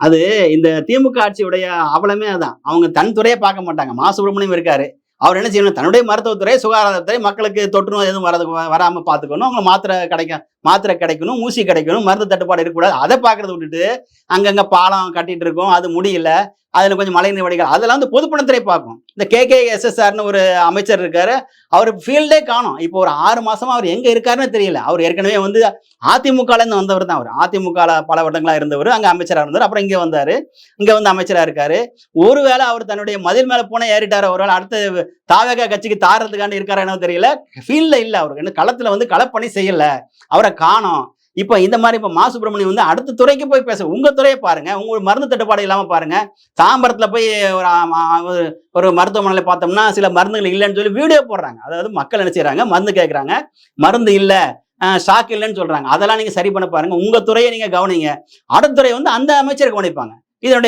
அது இந்த திமுக ஆட்சியுடைய அவலமே அதான். அவங்க தன் துறையை பார்க்க மாட்டாங்க. மா. சுப்பிரமணியம் இருக்காரு. அவர் என்ன செய்யணும்? தன்னுடைய மருத்துவத்துறை சுகாதாரத்துறை மக்களுக்கு தொற்று நோய் எதுவும் வரது வராம பார்த்துக்கணும். அவங்க மாத்திரை கிடைக்க மாத்திரை கிடைக்கணும் ஊசி கிடைக்கணும் மருந்து தட்டுப்பாடு இருக்கக்கூடாது. அதை பார்க்கறத விட்டுட்டு அங்கங்க பாலம் கட்டிட்டு இருக்கோம். அது முடியல. அதில் கொஞ்சம் மழைநீர் வடிகால். அதெல்லாம் வந்து பொதுப்பணத்துறை பார்க்கும் இந்த கே கே எஸ்எஸ்ஆர்னு ஒரு அமைச்சர் இருக்காரு. அவர் ஃபீல்டே காணும். இப்போ ஒரு ஆறு மாசமா அவர் எங்க இருக்காருன்னு தெரியல. அவர் ஏற்கனவே வந்து அதிமுகலேருந்து வந்தவர் தான் அவர். அதிமுக பல வருடங்களாக இருந்தவர். அங்கே அமைச்சராக இருந்தார். அப்புறம் இங்கே வந்தார். இங்கே வந்து அமைச்சராக இருக்காரு. ஒருவேளை அவர் தன்னுடைய மதில் மேலே போன ஏறிட்டாரு. ஒருவேளை அடுத்த தாவக கட்சிக்கு தாரதுக்காண்டு இருக்காரா என்னவோ தெரியல. ஃபீல்டில் இல்லை அவருக்கு இன்னும் களத்தில் வந்து களப்பணி செய்யல. அவரை காணோம். இப்போ இந்த மாதிரி இப்போ மா சுப்பிரமணியம் வந்து அடுத்த துறைக்கு போய் பேச உங்க துறையை பாருங்க. உங்க மருந்து தட்டுப்பாடு இல்லாமல் பாருங்க. தாம்பரத்துல போய் ஒரு ஒரு- மருத்துவமனையில் மருத்துவமனையில பார்த்தோம்னா சில மருந்துகள் இல்லைன்னு சொல்லி வீடியோ போடுறாங்க. அதாவது மக்கள் என்ன செய்றாங்க? மருந்து கேட்குறாங்க மருந்து இல்லை ஷாக் இல்லைன்னு சொல்றாங்க. அதெல்லாம் நீங்க சரி பண்ண பாருங்க. உங்க துறையை நீங்க கவனிங்க. அடுத்த துறை வந்து அந்த அமைச்சர் கவனிப்பாங்க. இதனுடைய